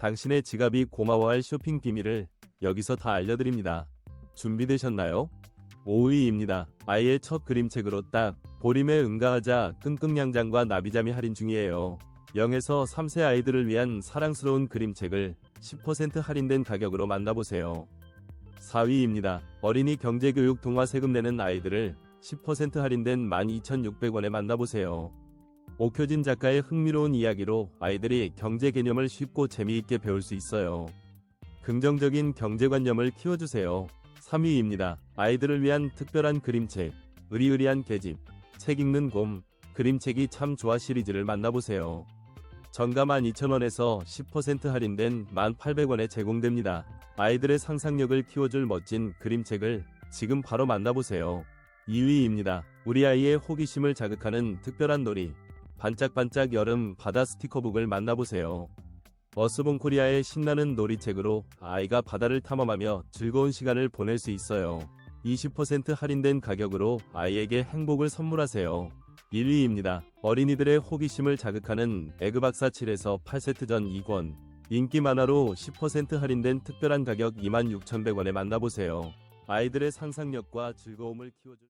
당신의 지갑이 고마워할 쇼핑 비밀을 여기서 다 알려드립니다. 준비되셨나요? 5위입니다. 아이의 첫 그림책으로 딱 보림에 응가하자 끙끙양장과 나비잠이 할인 중이에요. 0에서 3세 아이들을 위한 사랑스러운 그림책을 10% 할인된 가격으로 만나보세요. 4위입니다. 어린이 경제교육 동화 세금 내는 아이들을 10% 할인된 12,600원에 만나보세요. 옥효진 작가의 흥미로운 이야기로 아이들이 경제 개념을 쉽고 재미있게 배울 수 있어요. 긍정적인 경제관념을 키워주세요. 3위입니다. 아이들을 위한 특별한 그림책, 의리의리한 계집, 책 읽는 곰, 그림책이 참 좋아 시리즈를 만나보세요. 정가 12,000원에서 10% 할인된 1,800원에 제공됩니다. 아이들의 상상력을 키워줄 멋진 그림책을 지금 바로 만나보세요. 2위입니다. 우리 아이의 호기심을 자극하는 특별한 놀이, 반짝반짝 여름 바다 스티커북을 만나보세요. 어스본 코리아의 신나는 놀이책으로 아이가 바다를 탐험하며 즐거운 시간을 보낼 수 있어요. 20% 할인된 가격으로 아이에게 행복을 선물하세요. 1위입니다. 어린이들의 호기심을 자극하는 에그박사 7에서 8세트 전 2권. 인기 만화로 10% 할인된 특별한 가격 26,100원에 만나보세요. 아이들의 상상력과 즐거움을 키워줄